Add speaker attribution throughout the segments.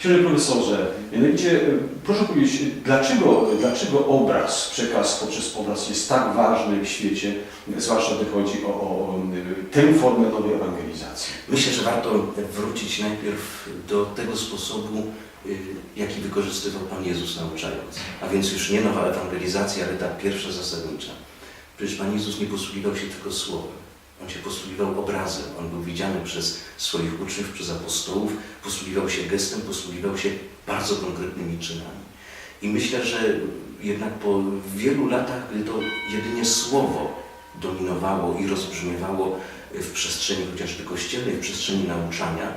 Speaker 1: Księże profesorze, mianowicie e, proszę powiedzieć, dlaczego, dlaczego obraz, przekaz poprzez obraz jest tak ważny w świecie, zwłaszcza gdy chodzi o, o e, tę formę nowej ewangelizacji?
Speaker 2: Myślę, że warto wrócić najpierw do tego sposobu, y, jaki wykorzystywał Pan Jezus nauczając. A więc już nie nowa ewangelizacja, ale ta pierwsza zasadnicza. Przecież Pan Jezus nie posługiwał się tylko słowem. On się posługiwał obrazem. On był widziany przez swoich uczniów, przez apostołów, posługiwał się gestem, posługiwał się bardzo konkretnymi czynami. I myślę, że jednak po wielu latach, gdy to jedynie słowo dominowało i rozbrzmiewało w przestrzeni chociażby kościelnej, w przestrzeni nauczania,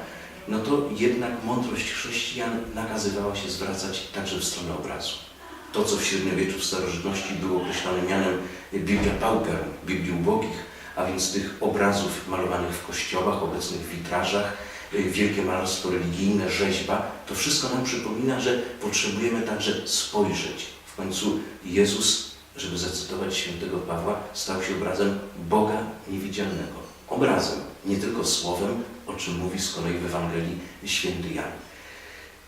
Speaker 2: no to jednak mądrość chrześcijan nakazywała się zwracać także w stronę obrazu. To, co w średniowieczu, w starożytności było określane mianem Biblia Pauper, Biblii ubogich, a więc tych obrazów malowanych w kościołach, obecnych w witrażach, y, wielkie malarstwo religijne, rzeźba, to wszystko nam przypomina, że potrzebujemy także spojrzeć. W końcu Jezus, żeby zacytować świętego Pawła, stał się obrazem Boga niewidzialnego. Obrazem, nie tylko słowem, o czym mówi z kolei w Ewangelii święty Jan.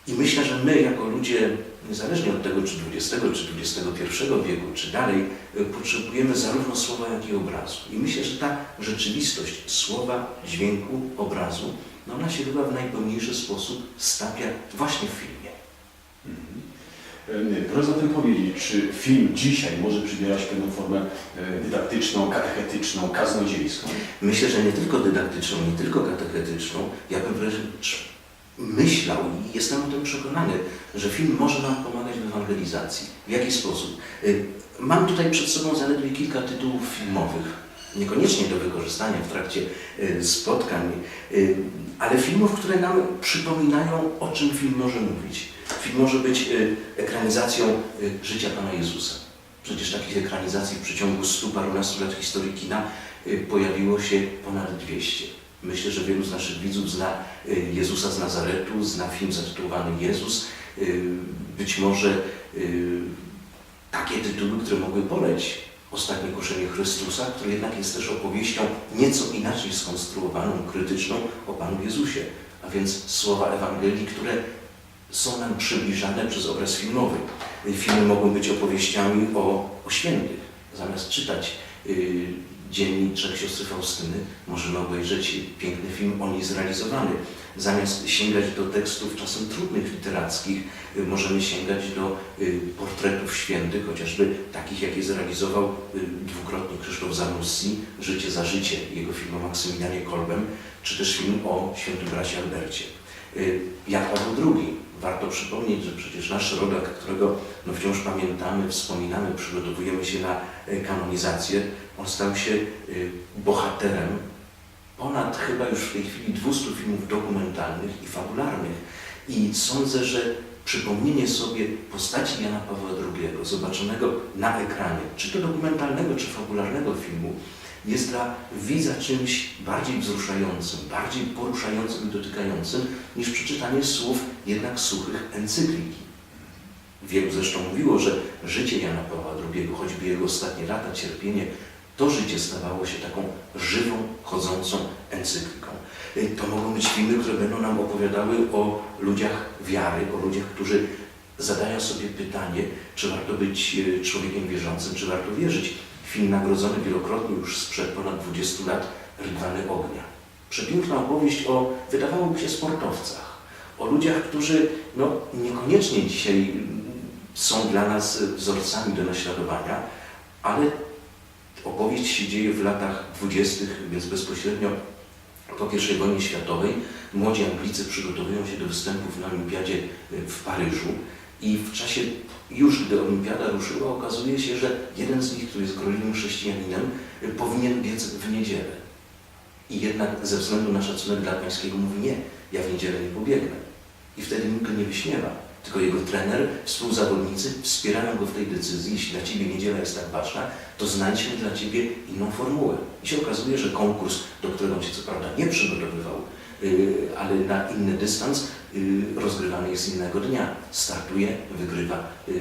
Speaker 2: I myślę, że my jako ludzie, niezależnie od tego, czy XX, czy XXI wieku, czy dalej, y, potrzebujemy zarówno słowa, jak i obrazu. I myślę, że ta rzeczywistość słowa, dźwięku, obrazu, no ona się chyba w najpełniejszy sposób stawia właśnie w filmie.
Speaker 1: E, Proszę zatem powiedzieć, czy film dzisiaj może przybierać pewną formę e, dydaktyczną, katechetyczną, kaznodziejską?
Speaker 2: Myślę, że nie tylko dydaktyczną, nie tylko katechetyczną, ja bym wręcz myślał i jestem o tym przekonany, że film może nam pomagać w ewangelizacji. W jaki sposób? Y, Mam tutaj przed sobą zaledwie kilka tytułów filmowych, niekoniecznie do wykorzystania w trakcie y, spotkań, y, ale filmów, które nam przypominają, o czym film może mówić. Film może być ekranizacją życia Pana Jezusa. Przecież takich ekranizacji w przeciągu stu parunastu lat historii kina pojawiło się ponad 200. Myślę, że wielu z naszych widzów zna y, Jezusa z Nazaretu, zna film zatytułowany Jezus. Y, Być może y, takie tytuły, które mogły poleć Ostatnie kuszenie Chrystusa, które jednak jest też opowieścią nieco inaczej skonstruowaną, krytyczną o Panu Jezusie. A więc słowa Ewangelii, które są nam przybliżane przez obraz filmowy. Filmy mogą być opowieściami o, o świętych. Zamiast czytać Dziennik Trzech Siostry Faustyny, możemy obejrzeć piękny film o niej zrealizowany. Zamiast sięgać do tekstów czasem trudnych literackich, y, możemy sięgać do y, portretów świętych, chociażby takich, jakie zrealizował y, dwukrotnie Krzysztof Zanussi, Życie za życie, jego film o Maksymilianie Kolbem, czy też film o świętym bracie Albercie. Jan Paweł II. Warto przypomnieć, że przecież nasz rodak, którego no wciąż pamiętamy, wspominamy, przygotowujemy się na y, kanonizację, on stał się y, bohaterem ponad chyba już w tej chwili 200 filmów dokumentalnych i fabularnych. I sądzę, że przypomnienie sobie postaci Jana Pawła II, zobaczonego na ekranie, czy to dokumentalnego, czy fabularnego filmu, jest dla widza czymś bardziej wzruszającym, bardziej poruszającym i dotykającym niż przeczytanie słów jednak suchych encykliki. Wielu zresztą mówiło, że życie Jana Pawła II, choćby jego ostatnie lata, cierpienie, to życie stawało się taką żywą, chodzącą encykliką. To mogą być filmy, które będą nam opowiadały o ludziach wiary, o ludziach, którzy zadają sobie pytanie, czy warto być y, człowiekiem wierzącym, czy warto wierzyć. Film nagrodzony wielokrotnie już sprzed ponad 20 lat, Rydwany Ognia. Przepiękna opowieść o, wydawałoby się, sportowcach. O ludziach, którzy no, niekoniecznie dzisiaj mm, są dla nas wzorcami do naśladowania, ale opowieść się dzieje w latach dwudziestych, więc bezpośrednio po I wojnie światowej. Młodzi Anglicy przygotowują się do występów na Olimpiadzie y, w Paryżu i w czasie, już gdy Olimpiada ruszyła, okazuje się, że jeden z nich, który jest gorliwym chrześcijaninem, powinien biec w niedzielę. I jednak ze względu na szacunek dla Pańskiego mówi nie, ja w niedzielę nie pobiegnę. I wtedy nikt nie wyśmiewa. Tylko jego trener, współzawodnicy wspierają go w tej decyzji. Jeśli dla Ciebie niedziela jest tak ważna, to znajdźmy dla Ciebie inną formułę. I się okazuje, że konkurs, do którego on się co prawda nie przygotowywał, yy, ale na inny dystans, yy, rozgrywany jest innego dnia. Startuje, wygrywa, yy,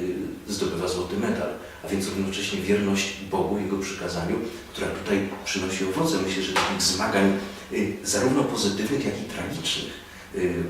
Speaker 2: zdobywa złoty medal. A więc równocześnie wierność Bogu, Jego przykazaniu, która tutaj przynosi owoce. Myślę, że takich zmagań zarówno pozytywnych, jak i tragicznych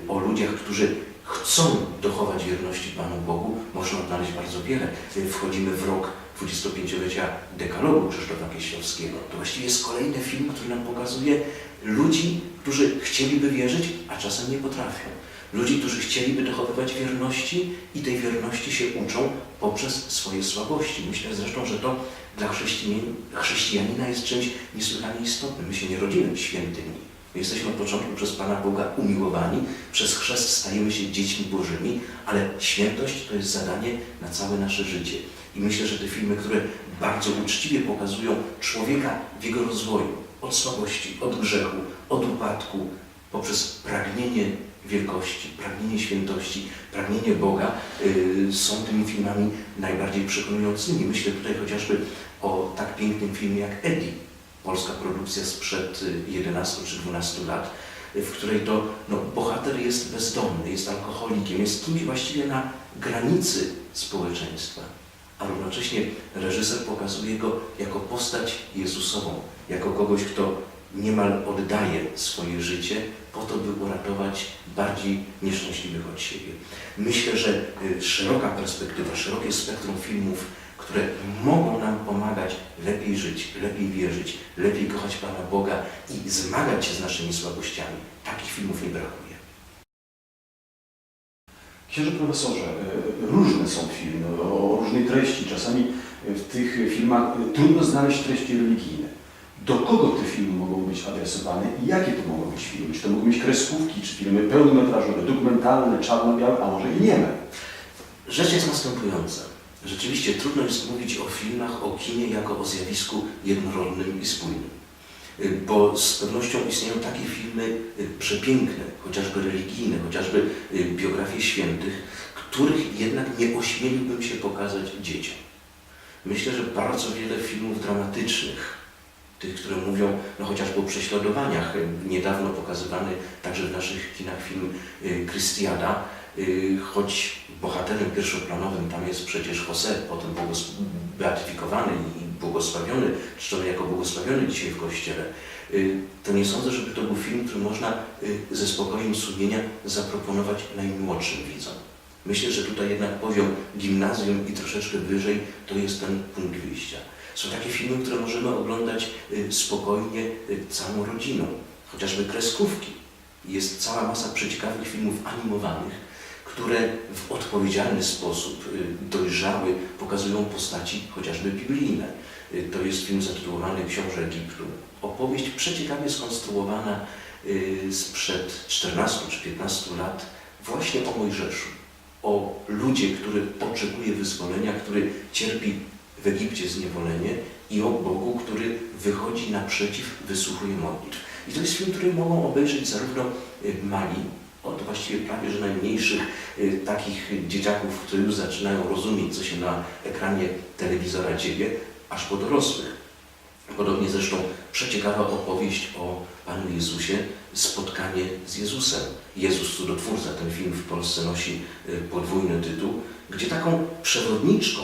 Speaker 2: o ludziach, którzy chcą dochować wierności Panu Bogu, można odnaleźć bardzo wiele. Wchodzimy w rok 25-lecia dekalogu Krzysztofa Kieślowskiego. To właściwie jest kolejny film, który nam pokazuje ludzi, którzy chcieliby wierzyć, a czasem nie potrafią. Ludzi, którzy chcieliby dochowywać wierności i tej wierności się uczą poprzez swoje słabości. Myślę zresztą, że to dla chrześcijan- chrześcijanina jest czymś niesłychanie istotnym. My się nie rodzimy świętymi. My jesteśmy od początku przez Pana Boga umiłowani, przez chrzest stajemy się dziećmi Bożymi, ale świętość to jest zadanie na całe nasze życie. I myślę, że te filmy, które bardzo uczciwie pokazują człowieka w jego rozwoju, od słabości, od grzechu, od upadku, poprzez pragnienie wielkości, pragnienie świętości, pragnienie Boga, y, są tymi filmami najbardziej przekonującymi. Myślę tutaj chociażby o tak pięknym filmie jak Eddie, polska produkcja sprzed y, 11 czy 12 lat, y, w której to no, bohater jest bezdomny, jest alkoholikiem, jest kimś właściwie na granicy społeczeństwa, a równocześnie reżyser pokazuje go jako postać Jezusową, jako kogoś, kto niemal oddaje swoje życie po to, by uratować bardziej nieszczęśliwych od siebie. Myślę, że y, szeroka perspektywa, szerokie spektrum filmów, które mogą nam pomagać lepiej żyć, lepiej wierzyć, lepiej kochać Pana Boga i zmagać się z naszymi słabościami. Takich filmów nie brakuje.
Speaker 1: Księże profesorze, e, różne są filmy o różnej treści. Czasami w tych filmach e, trudno znaleźć treści religijne. Do kogo te filmy mogą być adresowane i jakie to mogą być filmy? Czy to mogą być kreskówki, czy filmy pełnometrażowe, dokumentalne, czarno-białe, a może i nieme?
Speaker 2: Rzecz jest następująca. Rzeczywiście trudno jest mówić o filmach, o kinie jako o zjawisku jednorodnym i spójnym. Y, Bo z pewnością istnieją takie filmy y, przepiękne, chociażby religijne, chociażby y, biografie świętych, których jednak nie ośmieliłbym się pokazać dzieciom. Myślę, że bardzo wiele filmów dramatycznych, tych, które mówią no, chociażby o prześladowaniach, niedawno pokazywany także w naszych kinach film Krystiada, choć bohaterem pierwszoplanowym tam jest przecież Jose, potem beatyfikowany i błogosławiony, czczony jako błogosławiony dzisiaj w Kościele, y, to nie sądzę, żeby to był film, który można y, ze spokojem sumienia zaproponować najmłodszym widzom. Myślę, że tutaj jednak poziom gimnazjum i troszeczkę wyżej to jest ten punkt wyjścia. Są takie filmy, które możemy oglądać y, spokojnie y, całą rodziną, chociażby kreskówki. Jest cała masa przeciekawych filmów animowanych, które w odpowiedzialny sposób, y, dojrzały, pokazują postaci chociażby biblijne. Y, To jest film zatytułowany Książę Egiptu. Opowieść przeciekawie skonstruowana y, sprzed 14 czy 15 lat właśnie o Mojżeszu, o ludzie, który oczekuje wyzwolenia, który cierpi w Egipcie zniewolenie i o Bogu, który wychodzi naprzeciw, wysłuchuje modlitw. I to jest film, który mogą obejrzeć zarówno mali, od właściwie prawie że najmniejszych y, takich dzieciaków, które już zaczynają rozumieć, co się na ekranie telewizora dzieje, aż po dorosłych. Podobnie zresztą przeciekawa opowieść o Panu Jezusie, spotkanie z Jezusem. Jezus Cudotwórca, ten film w Polsce nosi y, podwójny tytuł, gdzie taką przewodniczką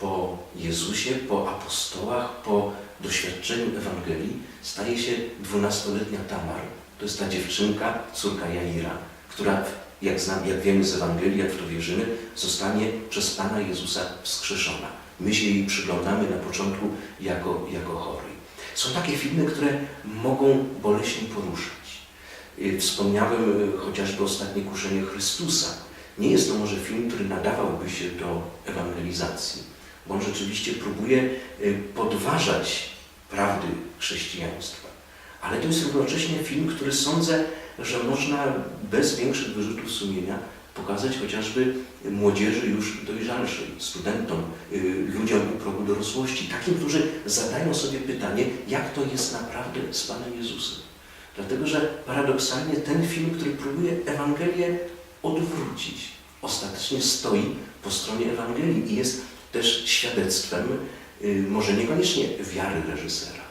Speaker 2: po Jezusie, po apostołach, po doświadczeniu Ewangelii staje się dwunastoletnia Tamar. To jest ta dziewczynka, córka Jaira, która, jak, znam, jak wiemy z Ewangelii, jak w to wierzymy, zostanie przez Pana Jezusa wskrzeszona. My się jej przyglądamy na początku jako, jako chorej. Są takie filmy, które mogą boleśnie poruszać. Y, Wspomniałem y, chociażby ostatnie kuszenie Chrystusa. Nie jest to może film, który nadawałby się do ewangelizacji, bo on rzeczywiście próbuje y, podważać prawdy chrześcijaństwa. Ale to jest równocześnie film, który sądzę, że można bez większych wyrzutów sumienia pokazać chociażby młodzieży już dojrzalszej, studentom, y, ludziom u progu dorosłości, takim, którzy zadają sobie pytanie, jak to jest naprawdę z Panem Jezusem. Dlatego, że paradoksalnie ten film, który próbuje Ewangelię odwrócić, ostatecznie stoi po stronie Ewangelii i jest też świadectwem, y, może niekoniecznie wiary reżysera,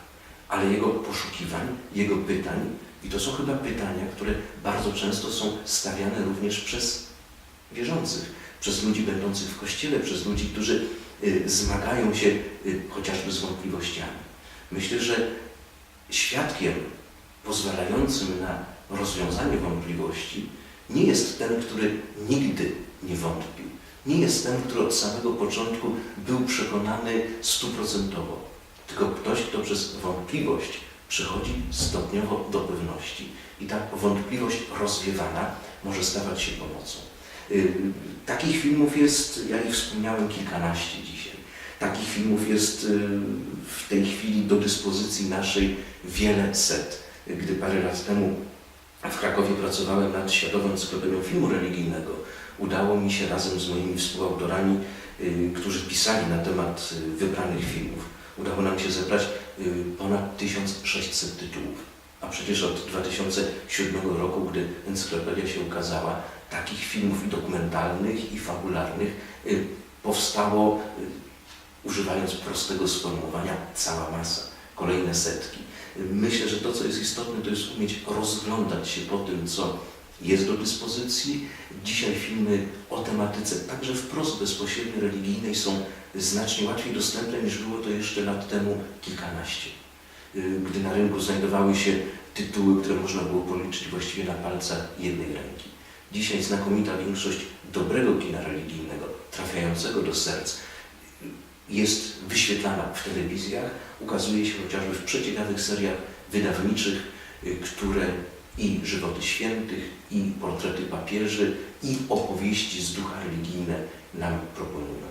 Speaker 2: ale jego poszukiwań, jego pytań. I to są chyba pytania, które bardzo często są stawiane również przez wierzących, przez ludzi będących w kościele, przez ludzi, którzy y, zmagają się y, chociażby z wątpliwościami. Myślę, że świadkiem pozwalającym na rozwiązanie wątpliwości nie jest ten, który nigdy nie wątpił. Nie jest ten, który od samego początku był przekonany stuprocentowo, tylko ktoś, kto przez wątpliwość przechodzi stopniowo do pewności. I ta wątpliwość rozwiewana może stawać się pomocą. Y, Takich filmów jest, ja ich wspomniałem, kilkanaście dzisiaj. Takich filmów jest y, w tej chwili do dyspozycji naszej wiele set. Gdy parę lat temu w Krakowie pracowałem nad Światową Encyklopedią Filmu Religijnego, udało mi się razem z moimi współautorami, y, którzy pisali na temat y, wybranych filmów, udało nam się zebrać y, ponad 1600 tytułów. A przecież od 2007 roku, gdy encyklopedia się ukazała, takich filmów i dokumentalnych, i fabularnych y, powstało, y, używając prostego sformułowania, cała masa, kolejne setki. Y, Myślę, że to, co jest istotne, to jest umieć rozglądać się po tym, co jest do dyspozycji. Dzisiaj filmy o tematyce także wprost bezpośrednio religijnej są znacznie łatwiej dostępne niż było to jeszcze lat temu kilkanaście. Y, Gdy na rynku znajdowały się tytuły, które można było policzyć właściwie na palcach jednej ręki. Dzisiaj znakomita większość dobrego kina religijnego, trafiającego do serc, jest wyświetlana w telewizjach, ukazuje się chociażby w przeciekawych seriach wydawniczych, y, które i żywoty świętych, i portrety papieży, i opowieści z ducha religijne nam proponują.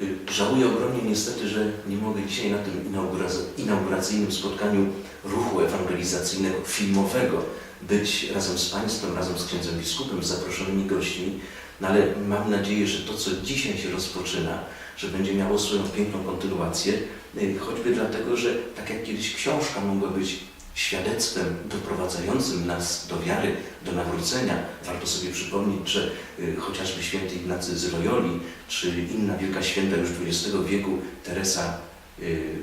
Speaker 2: Y, Żałuję ogromnie niestety, że nie mogę dzisiaj na tym inaugurac- inauguracyjnym spotkaniu ruchu ewangelizacyjnego, filmowego być razem z Państwem, razem z księdzem biskupem, z zaproszonymi gośćmi, no ale mam nadzieję, że to, co dzisiaj się rozpoczyna, że będzie miało swoją piękną kontynuację, y, choćby dlatego, że tak jak kiedyś książka mogła być świadectwem doprowadzającym nas do wiary, do nawrócenia. Warto sobie przypomnieć, że y, chociażby święty Ignacy z Loyoli, czy inna wielka święta już XX wieku, Teresa y,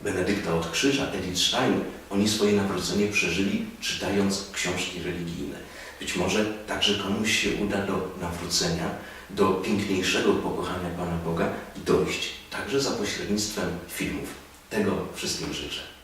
Speaker 2: Benedykta od Krzyża, Edith Stein, oni swoje nawrócenie przeżyli czytając książki religijne. Być może także komuś się uda do nawrócenia, do piękniejszego pokochania Pana Boga dojść, także za pośrednictwem filmów. Tego wszystkim życzę.